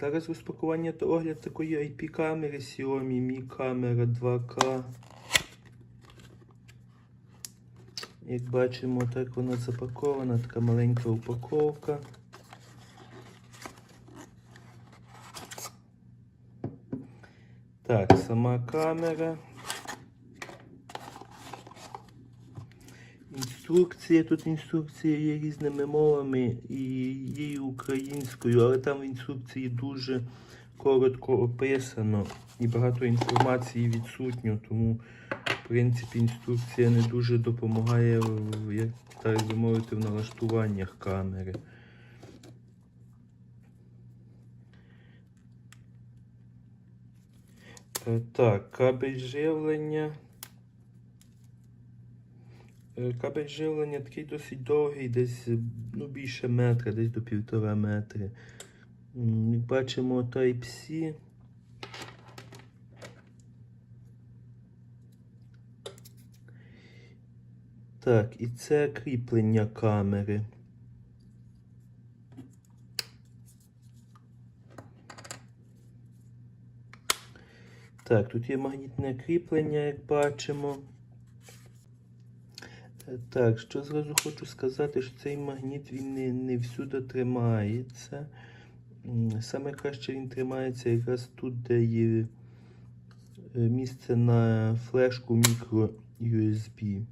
Зараз розпакування та огляд такої IP-камери Xiaomi Mi камера 2K. Як бачимо, так вона запакована, така маленька упаковка. Так, сама камера. Інструкція, тут інструкція є різними мовами і є українською, але там в інструкції дуже коротко описано і багато інформації відсутньо, тому в принципі інструкція не дуже допомагає, як так би мовити, в налаштуваннях камери. Е, Так, кабель живлення. Е, Кабель живлення такий досить довгий, десь е, ну, більше метра, десь до півтора метри. Як бачимо Type-C. Так, і це кріплення камери. Так, тут є магнітне кріплення, як бачимо. Так, що зразу хочу сказати, що цей магніт він не, не всюди тримається. Саме краще він тримається якраз тут, де є е, місце на флешку мікро USB.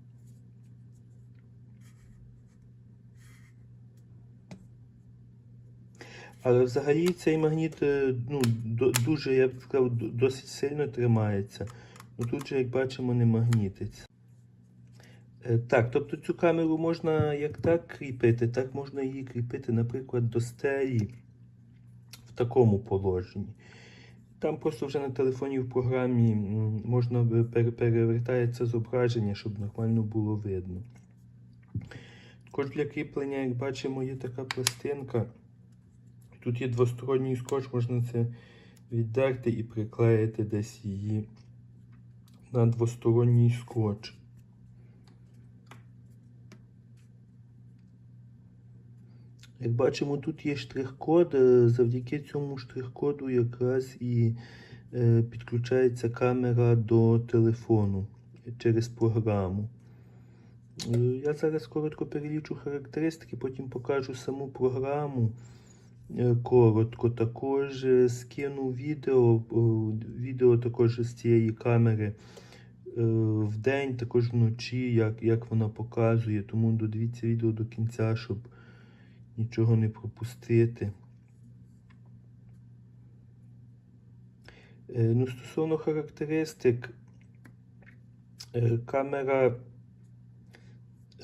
Але взагалі цей магніт е, ну, дуже, я б сказав, досить сильно тримається. Ну, тут же, як бачимо, не магнітиться. Е, Так, тобто цю камеру можна як так кріпити, так можна її кріпити, наприклад, до стелі в такому положенні. Там просто вже на телефоні в програмі можна перевертається зображення, щоб нормально було видно. Також для кріплення, як бачимо, є така пластинка. Тут є двосторонній скотч, можна це віддерти і приклеїти десь її на двосторонній скотч. Як бачимо, тут є штрих-код. е, Завдяки цьому штрих-коду якраз і е, підключається камера до телефону через програму. Е, Я зараз коротко перелічу характеристики, потім покажу саму програму. Коротко також скину відео, відео також з цієї камери в день, також вночі, як, як вона показує. Тому додивіться відео до кінця, щоб нічого не пропустити. Е, Ну, стосовно характеристик, е, камера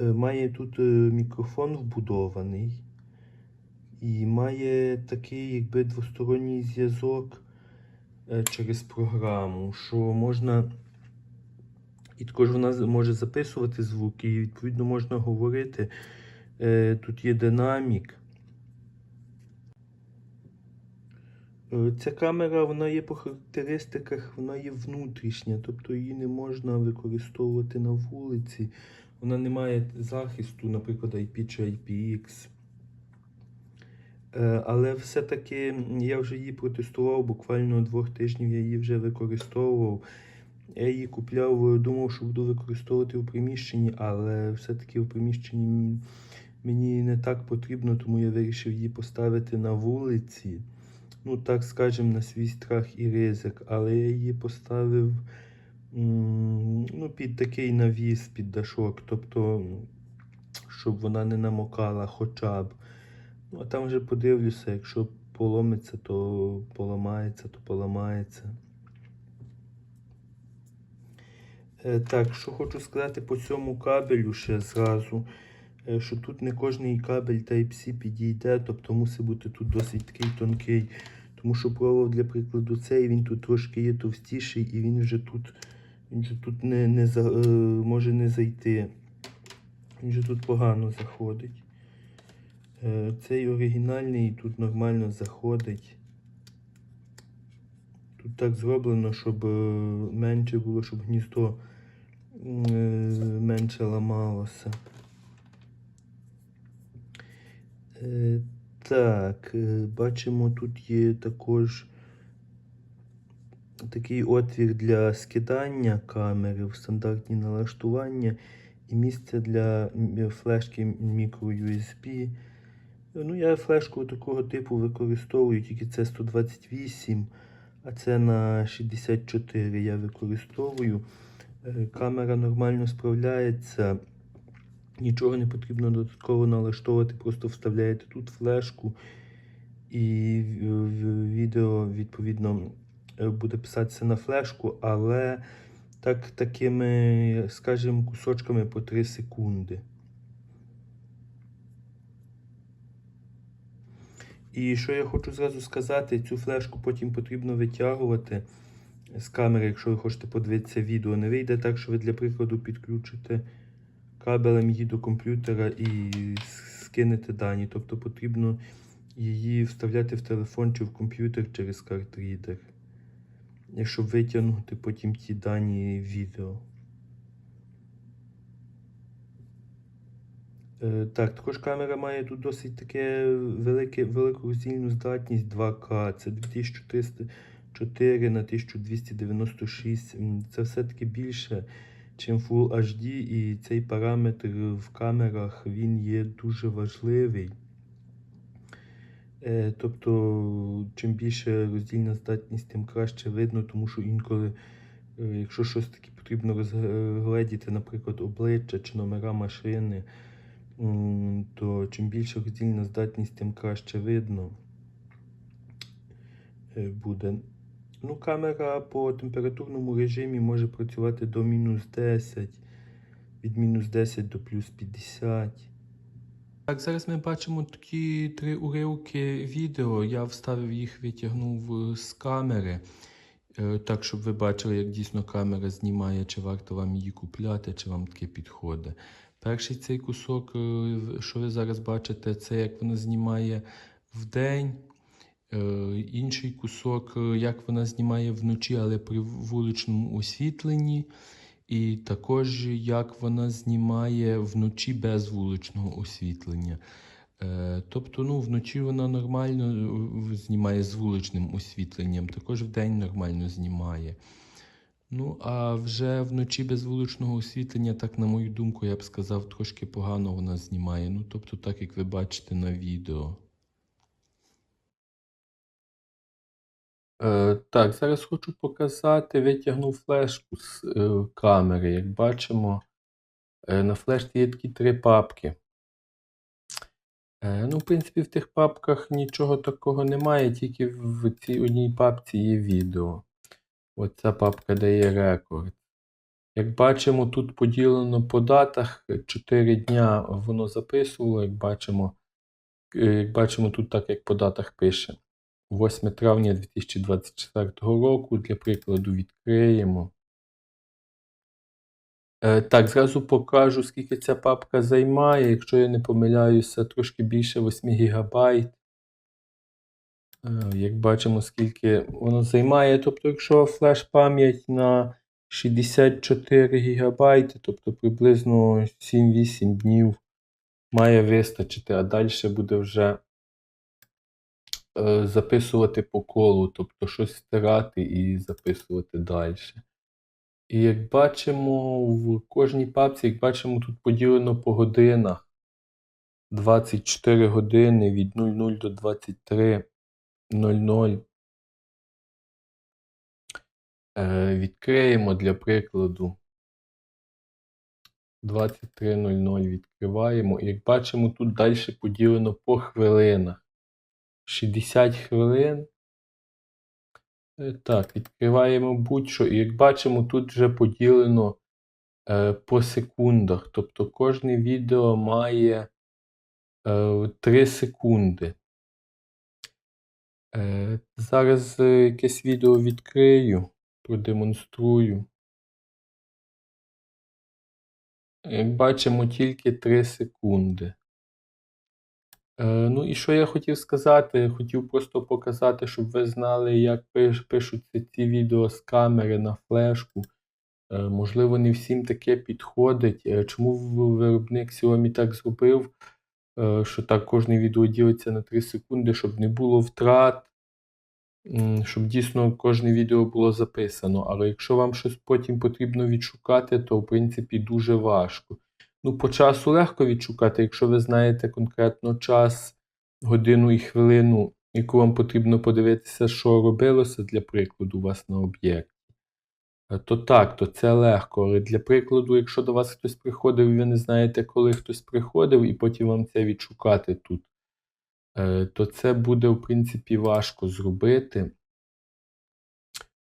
е, має тут мікрофон вбудований і має такий якби двосторонній зв'язок через програму, що можна. І також вона може записувати звуки, і відповідно можна говорити. Е, Тут є динамік. Е, Ця камера вона є по характеристиках, вона є внутрішня, тобто її не можна використовувати на вулиці. Вона не має захисту, наприклад, IP чи IPX. Е, Але все-таки я вже її протестував, буквально двох тижнів я її вже використовував. Я її купляв, думав, що буду використовувати у приміщенні, але все-таки в приміщенні мені не так потрібно, тому я вирішив її поставити на вулиці. Ну, так скажемо, на свій страх і ризик. Але я її поставив ну, під такий навіс, під дашок, тобто, щоб вона не намокала хоча б. Ну, а там вже подивлюся, якщо поломиться, то поламається, то поламається. Е, Так, що хочу сказати по цьому кабелю ще зразу, що тут не кожний кабель Type-C підійде, тобто мусить бути тут досить такий тонкий. Тому що провод, для прикладу, цей він тут трошки є товстіший і він вже тут, він вже тут не, не за, е, може не зайти. Він вже тут погано заходить. Е, Цей оригінальний тут нормально заходить. Тут так зроблено, щоб е, менше було, щоб гніздо е, менше ламалося. Е, Так, е, бачимо, тут є також такий отвір для скидання камери в стандартні налаштування і місце для флешки microUSB. Ну, я флешку такого типу використовую, тільки це 128, а це на 64 я використовую. Е, Камера нормально справляється. Нічого не потрібно додатково налаштовувати, просто вставляєте тут флешку і відео, відповідно, е, буде писатися на флешку, але так, такими, скажімо, кусочками по 3 секунди. І що я хочу зразу сказати, цю флешку потім потрібно витягувати з камери, якщо ви хочете подивитися відео. Не вийде так, що ви для прикладу підключите кабелем її до комп'ютера і скинете дані. Тобто потрібно її вставляти в телефон чи в комп'ютер через картрідер, щоб витягнути потім ті дані відео. Е, Так, також камера має тут досить таке велике, велику роздільну здатність 2К. Це 2304 на 1296. Це все-таки більше, ніж Full HD, і цей параметр в камерах він є дуже важливий. Е, Тобто, чим більше роздільна здатність, тим краще видно, тому що інколи, е, якщо щось таке потрібно розгледіти, наприклад, обличчя чи номера машини, то чим більше роздільна здатність, тим краще видно е, буде. Ну, камера по температурному режимі може працювати до мінус 10, від мінус 10 до плюс 50. Так, зараз ми бачимо такі три уривки відео. Я вставив їх, витягнув з камери. Е, Так, щоб ви бачили, як дійсно камера знімає, чи варто вам її купляти, чи вам таке підходить. Перший цей кусок, е, що ви зараз бачите, це як вона знімає вдень. Е, Інший кусок, е, як вона знімає вночі, але при вуличному освітленні. І також як вона знімає вночі без вуличного освітлення. Е, Тобто, ну, вночі вона нормально е, знімає з вуличним освітленням, також вдень нормально знімає. Ну, а вже вночі без вуличного освітлення, так, на мою думку, я б сказав, трошки погано вона знімає. Ну, тобто, так як ви бачите на відео. Е, так, зараз хочу показати, витягнув флешку з е, камери. Як бачимо, е, на флешці є такі три папки. Е, ну, в принципі, в тих папках нічого такого немає, тільки в цій одній папці є відео. Оця папка дає рекорд. Як бачимо, тут поділено по датах 4 дня воно записувало. Як бачимо, е, як бачимо, тут так як по датах пише. 8 травня 2024 року, для прикладу, відкриємо. Е, так, зразу покажу, скільки ця папка займає. Якщо я не помиляюся, трошки більше 8 ГБ. Е, як бачимо, скільки воно займає. Тобто, якщо флеш-пам'ять на 64 ГБ, тобто приблизно 7-8 днів має вистачити, а далі буде вже записувати по колу, тобто щось стирати і записувати далі. І як бачимо, в кожній папці, як бачимо, тут поділено по годинах. 24 години від 00 до 23.00. Е, відкриємо для прикладу. 23.00 відкриваємо. І як бачимо, тут далі поділено по хвилинах. 60 хвилин. Е, Так, відкриваємо будь-що. І як бачимо, тут вже поділено е, по секундах. Тобто кожне відео має е, 3 секунди. Е, зараз е, якесь відео відкрию, продемонструю. Як бачимо, тільки 3 секунди. Е, ну і що я хотів сказати? Хотів просто показати, щоб ви знали, як пиш- пишуться ці відео з камери на флешку. Е, можливо, не всім таке підходить. Е, чому виробник Xiaomi так зробив? що так кожне відео ділиться на 3 секунди, щоб не було втрат, щоб дійсно кожне відео було записано. Але якщо вам щось потім потрібно відшукати, то в принципі дуже важко. Ну, по часу легко відшукати, якщо ви знаєте конкретно час, годину і хвилину, яку вам потрібно подивитися, що робилося для прикладу у вас на об'єкті. Е, То так, то це легко. Але для прикладу, якщо до вас хтось приходив, і ви не знаєте, коли хтось приходив, і потім вам це відшукати тут, е, то це буде, в принципі, важко зробити.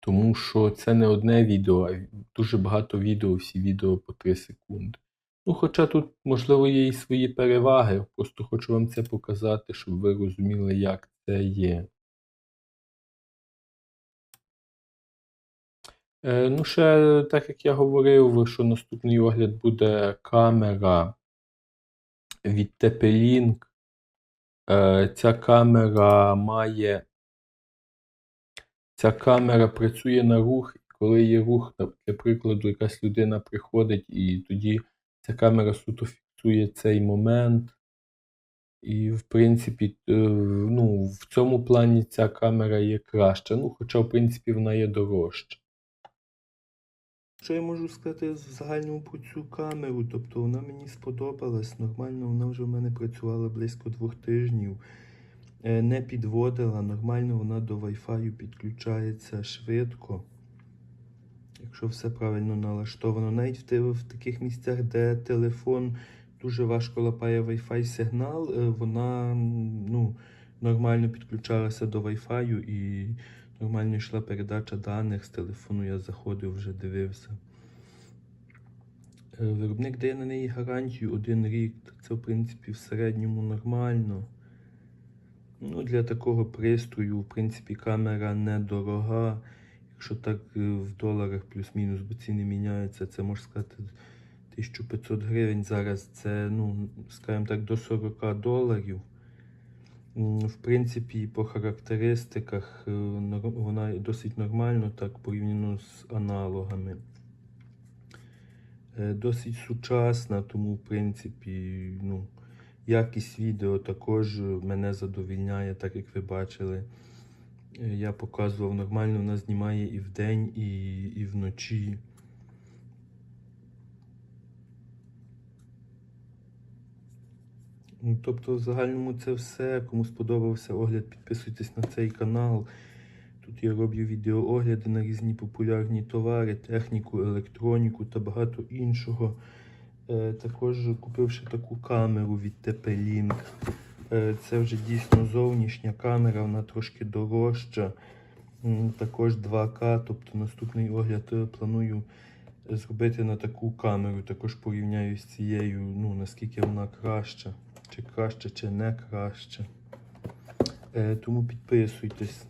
Тому що це не одне відео, а дуже багато відео, всі відео по 3 секунди. Ну, хоча тут, можливо, є і свої переваги. Просто хочу вам це показати, щоб ви розуміли, як це є. Е, ну, ще, так як я говорив, що наступний огляд буде камера від TP-Link. Е, ця камера має. Ця камера працює на рух, коли є рух, для прикладу, якась людина приходить, і тоді ця камера суто фіксує цей момент. І, в принципі, е, ну, в цьому плані ця камера є краща. Ну, хоча, в принципі, вона є дорожча. Що я можу сказати в загальному про цю камеру? Тобто вона мені сподобалась. Нормально, вона вже в мене працювала близько двох тижнів. Е, Не підводила, нормально вона до Wi-Fi підключається швидко. Якщо все правильно налаштовано. Навіть в, в таких місцях, де телефон дуже важко лапає Wi-Fi сигнал, е, вона ну, нормально підключалася до Wi-Fi і нормально йшла передача даних з телефону. Я заходив, вже дивився. Е, Виробник дає на неї гарантію один рік. Це, в принципі, в середньому нормально. Ну, для такого пристрою, в принципі, камера недорога. Якщо так е, в доларах плюс-мінус, бо ціни міняються, це можна сказати 1500 гривень. Зараз це, ну, скажімо так, до 40 доларів. В принципі, по характеристиках е, вона досить нормально так порівняно з аналогами. Е, Досить сучасна, тому, в принципі, ну, якість відео також мене задовільняє, так як ви бачили. Е, Я показував нормально, вона знімає і вдень, і, і вночі. Ну, тобто, в загальному це все. Кому сподобався огляд, підписуйтесь на цей канал. Тут я роблю відеоогляди на різні популярні товари, техніку, електроніку та багато іншого. Е, також купив ще таку камеру від TP-Link. Е, це вже дійсно зовнішня камера, вона трошки дорожча. Також 2К, тобто наступний огляд е, планую зробити на таку камеру. Також порівняю з цією, ну наскільки вона краща, чи краще, чи не краще. Тому підписуйтесь.